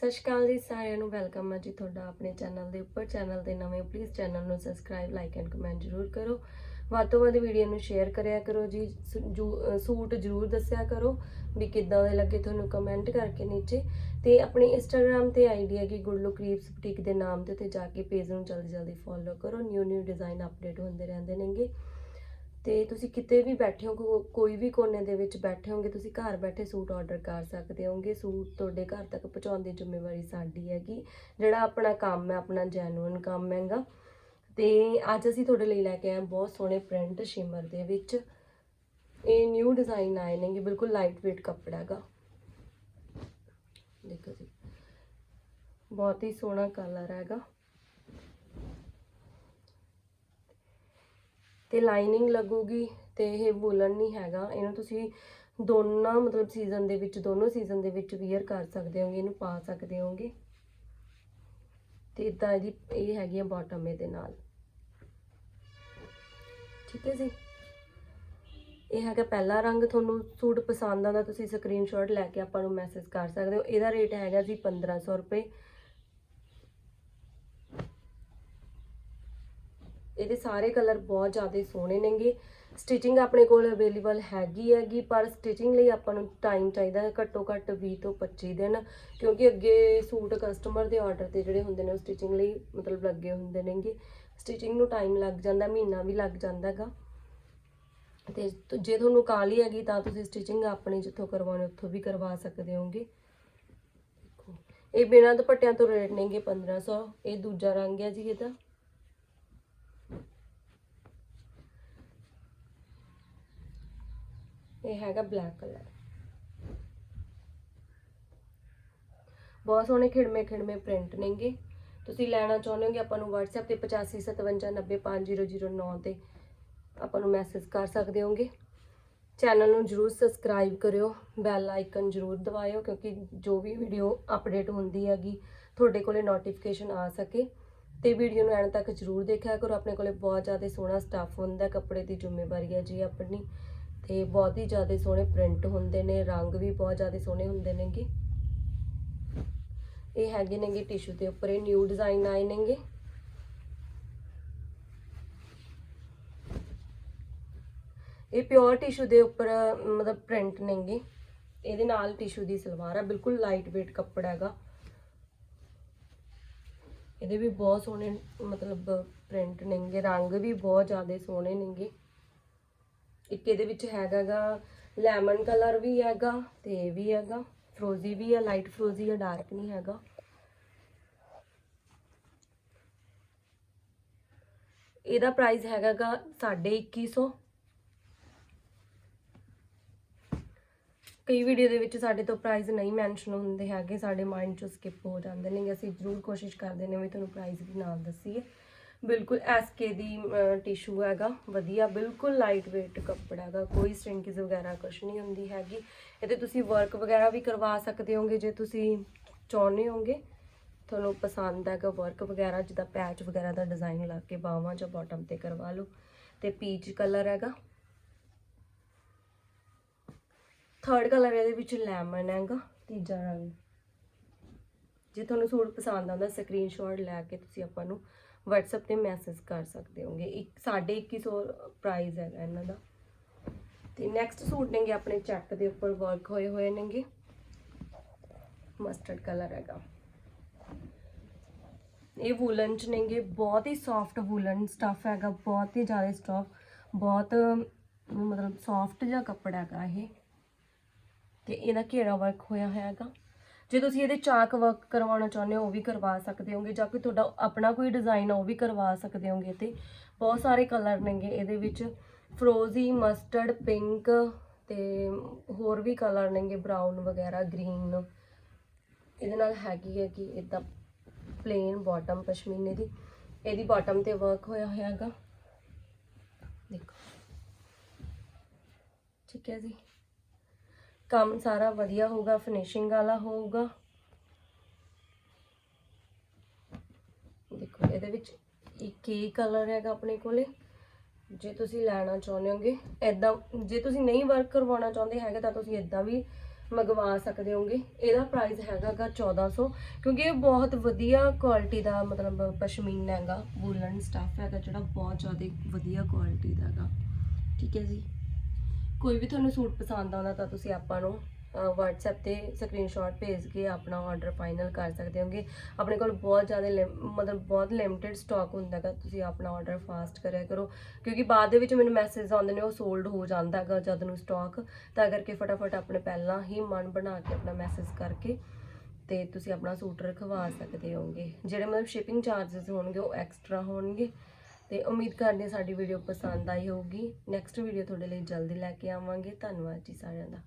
ਸਤਿ ਸ਼੍ਰੀ ਅਕਾਲ ਜੀ, ਸਾਰਿਆਂ ਨੂੰ ਵੈਲਕਮ ਹੈ ਜੀ ਤੁਹਾਡਾ ਆਪਣੇ ਚੈਨਲ ਦੇ ਉੱਪਰ। ਚੈਨਲ ਦੇ ਨਵੇਂ ਪਲੀਜ਼ ਚੈਨਲ ਨੂੰ ਸਬਸਕ੍ਰਾਈਬ ਲਾਈਕ ਐਂਡ ਕਮੈਂਟ ਜ਼ਰੂਰ ਕਰੋ। ਵੱਧ ਤੋਂ ਵੱਧ ਵੀਡੀਓ ਨੂੰ ਸ਼ੇਅਰ ਕਰਿਆ ਕਰੋ ਜੀ, ਸ- ਸੂਟ ਜ਼ਰੂਰ ਦੱਸਿਆ ਕਰੋ ਵੀ ਕਿੱਦਾਂ ਦੇ ਲੱਗੇ ਤੁਹਾਨੂੰ ਕਮੈਂਟ ਕਰਕੇ ਨੀਚੇ। ਤੇ ਆਪਣੇ ਇੰਸਟਾਗ੍ਰam ਤੇ ਆਈਡੀ ਹੈ ਕਿ ਗੁੱਡਲੂ ਕ੍ਰੀਪਸ ਬੁਟੀਕ ਦੇ ਨਾਮ ਤੇ ਉੱਤੇ ਜਾ ਕੇ ਪੇਜ ਨੂੰ ਜਲਦੀ ਜਲਦੀ ਫੋਲੋ ਕਰੋ। ਨਿਊ ਨਿਊ ਡਿਜ਼ਾਈਨ ਅਪਡੇਟ ਹੁੰਦੇ ਰਹਿੰਦੇ ਨੇਗੇ। ਤੇ ਤੁਸੀਂ ਕਿਤੇ ਵੀ ਬੈਠੇ ਹੋ ਕੋਈ ਵੀ ਕੋਨੇ ਦੇ ਵਿੱਚ ਬੈਠੇ ਹੋਗੇ, ਤੁਸੀਂ ਘਰ ਬੈਠੇ ਸੂਟ ਆਰਡਰ ਕਰ ਸਕਦੇ ਹੋਗੇ। ਸੂਟ ਤੁਹਾਡੇ ਘਰ ਤੱਕ ਪਹੁੰਚਾਉਣ ਦੀ ਜ਼ਿੰਮੇਵਾਰੀ ਸਾਡੀ ਹੈਗੀ। ਜਿਹੜਾ ਆਪਣਾ ਕੰਮ ਹੈ, ਆਪਣਾ ਜੈਨੂਇਨ ਕੰਮ ਹੈਗਾ। ਤੇ ਅੱਜ ਅਸੀਂ ਤੁਹਾਡੇ ਲਈ ਲੈ ਕੇ ਆਏ ਬਹੁਤ ਸੋਹਣੇ ਪ੍ਰਿੰਟ ਸ਼ਿਮਰ ਦੇ ਵਿੱਚ। ਇਹ ਨਿਊ ਡਿਜ਼ਾਈਨ ਆਏ ਨੇਗੇ ਬਿਲਕੁਲ ਲਾਈਟ weight ਕੱਪੜਾ ਹੈਗਾ। ਦੇਖੋ ਜੀ। ਬਹੁਤ ਹੀ ਸੋਹਣਾ ਕਲਰ ਹੈਗਾ। ਤੇ ਲਾਈਨਿੰਗ ਲੱਗੂਗੀ ਤੇ ਇਹ ਵੂਲਨ ਨਹੀਂ ਹੈਗਾ। ਇਹਨੂੰ ਤੁਸੀਂ ਦੋਨਾਂ, ਮਤਲਬ ਸੀਜ਼ਨ ਦੇ ਵਿੱਚ, ਦੋਨੋਂ ਸੀਜ਼ਨ ਦੇ ਵਿੱਚ ਵੀਅਰ ਕਰ ਸਕਦੇ ਹੋਗੇ, ਇਹਨੂੰ ਪਾ ਸਕਦੇ ਹੋਗੇ। ਤੇ ਇਦਾਂ ਇਹਦੀ, ਇਹ ਹੈਗੀ ਆ ਬਾਟਮ ਇਹਦੇ ਨਾਲ। ਠੀਕ ਹੈ ਜੀ? ਇਹ ਹੈਗਾ ਪਹਿਲਾ ਰੰਗ। ਤੁਹਾਨੂੰ ਸੂਟ ਪਸੰਦ ਆਉਂਦਾ ਤੁਸੀਂ ਸਕਰੀਨਸ਼ਾਟ ਲੈ ਕੇ ਆਪਾਂ ਨੂੰ ਮੈਸੇਜ ਕਰ ਸਕਦੇ ਹੋ। ਇਹਦਾ ਰੇਟ ਹੈਗਾ ਜੀ 1500 ਰੁਪਏ। ਇਹਦੇ ਸਾਰੇ ਕਲਰ ਬਹੁਤ ਜ਼ਿਆਦਾ ਸੋਹਣੇ ਨੇਗੇ। ਸਟਿਚਿੰਗ ਆਪਣੇ ਕੋਲ ਅਵੇਲੇਬਲ ਹੈਗੀ ਹੈਗੀ, ਪਰ ਸਟਿਚਿੰਗ ਲਈ ਆਪਾਂ ਨੂੰ ਟਾਈਮ ਚਾਹੀਦਾ ਹੈ ਘੱਟੋ ਘੱਟ 20 ਤੋਂ 25 ਦਿਨ, ਕਿਉਂਕਿ ਅੱਗੇ ਸੂਟ ਕਸਟਮਰ ਦੇ ਆਰਡਰ ਤੇ ਜਿਹੜੇ ਹੁੰਦੇ ਨੇ ਉਹ ਸਟਿਚਿੰਗ ਲਈ ਮਤਲਬ ਲੱਗੇ ਹੁੰਦੇ ਨੇਗੇ। ਸਟਿਚਿੰਗ ਨੂੰ ਟਾਈਮ ਲੱਗ ਜਾਂਦਾ, ਮਹੀਨਾ ਵੀ ਲੱਗ ਜਾਂਦਾ ਹੈਗਾ। ਤੇ ਜੇ ਤੁਹਾਨੂੰ ਕਾਲੀ ਹੈਗੀ ਤਾਂ ਤੁਸੀਂ ਸਟਿਚਿੰਗ ਆਪਣੀ ਜਿੱਥੋਂ ਕਰਵਾਉਣੀ, ਉੱਥੋਂ ਵੀ ਕਰਵਾ ਸਕਦੇ ਹੋਗੇ ਦੇਖੋ, ਇਹ ਬਿਨਾਂ ਦੁਪੱਟਿਆਂ ਤੋਂ ਰੇਟ ਨੇਗੇ 1500 ਇਹ ਦੂਜਾ ਰੰਗ ਹੈ ਜੀ ਇਹਦਾ। ਇਹ ਹੈਗਾ ਬਲੈਕ ਕਲਰ। ਬਹੁਤ ਸੋਹਣੇ ਖਿੜਮੇ ਖਿੜਮੇ ਪ੍ਰਿੰਟ ਨੇਗੇ। ਤੁਸੀਂ ਲੈਣਾ ਚਾਹੁੰਦੇ ਹੋਗੇ ਆਪਾਂ ਨੂੰ WhatsApp ਤੇ 8557905009 ਤੇ ਆਪਾਂ ਨੂੰ ਮੈਸੇਜ ਕਰ ਸਕਦੇ ਹੋਗੇ। ਚੈਨਲ ਨੂੰ ਜਰੂਰ ਸਬਸਕ੍ਰਾਈਬ ਕਰਿਓ ਬੈਲ ਆਈਕਨ ਜਰੂਰ ਦਬਾਇਓ, ਕਿਉਂਕਿ ਜੋ ਵੀ ਵੀਡੀਓ ਅਪਡੇਟ ਹੁੰਦੀ ਹੈਗੀ, ਤੁਹਾਡੇ ਕੋਲੇ ਨੋਟੀਫਿਕੇਸ਼ਨ ਆ ਸਕੇ। ਤੇ ਵੀਡੀਓ ਨੂੰ ਐਂਡ ਤੱਕ ਜਰੂਰ ਦੇਖਿਆ ਕਰੋ, ਆਪਣੇ ਕੋਲੇ ਬਹੁਤ ਜ਼ਿਆਦਾ ਸੋਹਣਾ ਸਟੱਫ ਹੁੰਦਾ, ਕੱਪੜੇ ਦੀ ਜ਼ਿੰਮੇਵਾਰੀ ਹੈ ਜੀ ਆਪਣੀ। ਤੇ ਬਹੁਤ ਹੀ ਜ਼ਿਆਦਾ ਸੋਹਣੇ ਪ੍ਰਿੰਟ ਹੁੰਦੇ ਨੇ, ਰੰਗ ਵੀ ਬਹੁਤ ਜ਼ਿਆਦਾ ਸੋਹਣੇ ਹੁੰਦੇ ਨੇਗੇ ਇਹ ਹੈਗੇ ਨੇਗੇ ਟਿਸ਼ੂ ਦੇ ਉੱਪਰ, ਇਹ ਨਿਊ ਡਿਜ਼ਾਈਨ ਆਏ ਨੇਗੇ ਇਹ ਪਿਓਰ ਟਿਸ਼ੂ ਦੇ ਉੱਪਰ, ਮਤਲਬ ਪ੍ਰਿੰਟ ਨੇਗੇ ਇਹਦੇ ਨਾਲ ਟਿਸ਼ੂ ਦੀ ਸਲਵਾਰ ਆ, ਬਿਲਕੁਲ ਲਾਈਟ weight ਕੱਪੜਾ ਹੈਗਾ। ਇਹਦੇ ਵੀ ਬਹੁਤ ਸੋਹਣੇ, ਮਤਲਬ ਪ੍ਰਿੰਟ ਨੇਗੇ ਰੰਗ ਵੀ ਬਹੁਤ ਜ਼ਿਆਦਾ ਸੋਹਣੇ ਨੇਗੇ ਇੱਕ ਇਹਦੇ ਵਿੱਚ ਹੈਗਾਗਾ ਲੈਮਨ ਕਲਰ ਵੀ ਹੈਗਾ ਤੇ ਇਹ ਵੀ ਹੈਗਾ ਫਰੋਜ਼ੀ ਵੀ ਹੈ ਲਾਈਟ ਫਰੋਜ਼ੀ ਹੈ ਡਾਰਕ ਨਹੀਂ ਹੈਗਾ। ਇਹਦਾ ਪ੍ਰਾਈਸ ਹੈਗਾਗਾ 2150 ਕਈ ਵੀਡੀਓ ਦੇ ਵਿੱਚ ਸਾਡੇ ਤੋਂ ਪ੍ਰਾਈਸ ਨਹੀਂ ਮੈਂਸ਼ਨ ਹੁੰਦੇ ਹੈਗੇ, ਸਾਡੇ ਮਾਈਂਡ ਚੋਂ ਸਕਿਪ ਹੋ ਜਾਂਦੇ ਨੇ ਅਸੀਂ ਜ਼ਰੂਰ ਕੋਸ਼ਿਸ਼ ਕਰਦੇ ਨੇ ਵੀ ਤੁਹਾਨੂੰ ਪ੍ਰਾਈਸ ਵੀ ਨਾਲ ਦੱਸੀਏ। ਬਿਲਕੁਲ ਐਸਕੇ ਦੀ ਟਿਸ਼ੂ ਹੈਗਾ, ਵਧੀਆ, ਬਿਲਕੁਲ ਲਾਈਟ weight ਕੱਪੜਾ ਹੈਗਾ, ਕੋਈ ਸਟ੍ਰਿੰਕਸ ਵਗੈਰਾ ਕੁਝ ਨਹੀਂ ਹੁੰਦੀ ਹੈਗੀ। ਇਹਦੇ ਤੁਸੀਂ ਵਰਕ ਵਗੈਰਾ ਵੀ ਕਰਵਾ ਸਕਦੇ ਹੋਗੇ, ਜੇ ਤੁਸੀਂ ਚਾਹੁੰਦੇ ਹੋਗੇ। ਤੁਹਾਨੂੰ ਪਸੰਦ ਹੈਗਾ ਵਰਕ ਵਗੈਰਾ, ਜਿੱਦਾਂ ਪੈਚ ਵਗੈਰਾ ਦਾ ਡਿਜ਼ਾਈਨ ਲਾ ਕੇ ਬਾਹਾਂ ਜਾਂ ਬਾਟਮ ਤੇ ਕਰਵਾ ਲਓ। ਤੇ ਪੀਚ ਕਲਰ ਹੈਗਾ। ਥਰਡ ਕਲਰ ਇਹਦੇ ਵਿੱਚ ਲੈਮਨ ਹੈਗਾ, ਤੀਜਾ ਰੰਗ। ਜੇ ਤੁਹਾਨੂੰ ਸੂਟ ਪਸੰਦ ਆਉਂਦਾ ਸਕਰੀਨਸ਼ਾਟ ਲੈ ਕੇ ਤੁਸੀਂ ਆਪਾਂ ਨੂੰ WhatsApp ਤੇ ਮੈਸੇਜ ਕਰ ਸਕਦੇ ਹੋਗੇ। ਇੱਕ, ਸਾਢੇ 2100 ਪ੍ਰਾਈਸ ਹੈਗਾ ਇਹਨਾਂ ਦਾ। ਤੇ ਨੈਕਸਟ ਸੂਟ ਨੇਗੇ ਆਪਣੇ ਚੈੱਕ ਦੇ ਉੱਪਰ ਵਰਕ ਹੋਏ ਹੋਏ ਨੇਗੇ। ਮਸਟਰਡ ਕਲਰ ਹੈਗਾ। ਇਹ ਵੂਲਨ ਚ ਨੇਗੇ। ਬਹੁਤ ਹੀ ਸੌਫਟ ਵੂਲਨ ਸਟਫ ਹੈਗਾ। ਬਹੁਤ ਹੀ ਜ਼ਿਆਦਾ ਸਟਫ ਬਹੁਤ, ਮਤਲਬ ਸੌਫਟ ਜਿਹਾ ਕੱਪੜਾ ਹੈਗਾ ਇਹ। ਤੇ ਇਹਦਾ ਘੇਰਾ ਵਰਕ ਹੋਇਆ ਹੋਇਆ ਹੈਗਾ? ਜੇ ਤੁਸੀਂ ਇਹਦੇ ਚਾਕ ਵਰਕ ਕਰਵਾਉਣਾ ਚਾਹੁੰਦੇ ਹੋ, ਉਹ ਵੀ ਕਰਵਾ ਸਕਦੇ ਹੋਗੇ, ਜਾਂ ਕੋਈ ਤੁਹਾਡਾ ਆਪਣਾ ਕੋਈ ਡਿਜ਼ਾਈਨ ਆ, ਉਹ ਵੀ ਕਰਵਾ ਸਕਦੇ ਹੋਗੇ ਤੇ ਬਹੁਤ ਸਾਰੇ ਕਲਰ ਨੇਗੇ, ਇਹਦੇ ਵਿੱਚ ਫਰੋਜ਼ੀ ਮਸਟਰਡ ਪਿੰਕ ਤੇ ਹੋਰ ਵੀ ਕਲਰ ਨੇਗੇ ਬਰਾਊਨ ਵਗੈਰਾ ਗ੍ਰੀਨ ਇਹਦੇ ਨਾਲ ਹੈਗੀ ਹੈ ਕਿ ਇਦਾਂ ਪਲੇਨ ਬਾਟਮ ਪਸ਼ਮੀਨੇ ਦੀ। ਇਹਦੀ ਬਾਟਮ ਤੇ ਵਰਕ ਹੋਇਆ ਹੋਇਆ ਹੈਗਾ ਦੇਖੋ। ਠੀਕ ਹੈ ਜੀ। ਕੰਮ ਸਾਰਾ ਵਧੀਆ ਹੋਊਗਾ ਫਿਨਿਸ਼ਿੰਗ ਵਾਲਾ ਹੋਊਗਾ। ਦੇਖੋ, ਇਹਦੇ ਵਿੱਚ ਇੱਕ ਹੀ ਕਲਰ ਹੈਗਾ ਆਪਣੇ ਕੋਲੇ। ਜੇ ਤੁਸੀਂ ਲੈਣਾ ਚਾਹੁੰਦੇ ਹੋਗੇ ਐਦਾਂ ਜੇ ਤੁਸੀਂ ਨਹੀਂ ਵਰਕ ਕਰਵਾਉਣਾ ਚਾਹੁੰਦੇ ਹੈਗੇ, ਤਾਂ ਤੁਸੀਂ ਐਦਾਂ ਵੀ ਮੰਗਵਾ ਸਕਦੇ ਹੋਗੇ। ਇਹਦਾ ਪ੍ਰਾਈਸ ਹੈਗਾਗਾ 1400 ਕਿਉਂਕਿ ਇਹ ਬਹੁਤ ਵਧੀਆ ਕੁਆਲਿਟੀ ਦਾ ਮਤਲਬ ਪਸ਼ਮੀਨਾ ਹੈਗਾ ਵੂਲਨ ਸਟੱਫ ਹੈਗਾ ਜਿਹੜਾ ਬਹੁਤ ਜ਼ਿਆਦਾ ਵਧੀਆ ਕੁਆਲਿਟੀ ਦਾ ਹੈਗਾ। ਠੀਕ ਹੈ ਜੀ? ਕੋਈ ਵੀ ਤੁਹਾਨੂੰ ਸੂਟ ਪਸੰਦ ਆਉਂਦਾ ਤਾਂ ਤੁਸੀਂ ਆਪਾਂ ਨੂੰ ਅਹ, WhatsApp ਤੇ ਸਕਰੀਨਸ਼ਾਟ ਭੇਜ ਕੇ ਆਪਣਾ ਆਰਡਰ ਫਾਈਨਲ ਕਰ ਸਕਦੇ ਹੋਗੇ। ਆਪਣੇ ਕੋਲ ਬਹੁਤ ਜ਼ਿਆਦਾ ਲਿਮ- ਮਤਲਬ ਬਹੁਤ ਲਿਮਟਿਡ ਸਟਾਕ ਹੁੰਦਾ ਹੈਗਾ ਤੁਸੀਂ ਆਪਣਾ ਆਰਡਰ ਫਾਸਟ ਕਰਿਆ ਕਰੋ। ਕਿਉਂਕਿ ਬਾਅਦ ਦੇ ਵਿੱਚ ਮੈਨੂੰ ਮੈਸੇਜ ਆਉਂਦੇ ਨੇ ਉਹ ਸੋਲਡ ਹੋ ਜਾਂਦਾ ਹੈਗਾ ਜਦ ਨੂੰ ਸਟਾਕ ਤਾਂ ਕਰਕੇ ਫਟਾਫਟ ਆਪਣੇ ਪਹਿਲਾਂ ਹੀ ਮਨ ਬਣਾ ਕੇ ਆਪਣਾ ਮੈਸੇਜ ਕਰਕੇ ਤੇ ਤੁਸੀਂ ਆਪਣਾ ਸੂਟ ਰਖਵਾ ਸਕਦੇ ਹੋਗੇ। ਜਿਹੜੇ ਮਤਲਬ ਸ਼ਿਪਿੰਗ ਚਾਰजेस ਹੋਣਗੇ ਉਹ ਐਕਸਟਰਾ ਹੋਣਗੇ। ਤੇ ਉਮੀਦ ਕਰਦੇ ਹਾਂ ਸਾਡੀ ਵੀਡੀਓ ਪਸੰਦ ਆਈ ਹੋਊਗੀ। ਨੈਕਸਟ ਵੀਡੀਓ ਤੁਹਾਡੇ ਲਈ ਜਲਦੀ ਲੈ ਕੇ ਆਵਾਂਗੇ। ਧੰਨਵਾਦ ਜੀ ਸਾਰਿਆਂ ਦਾ।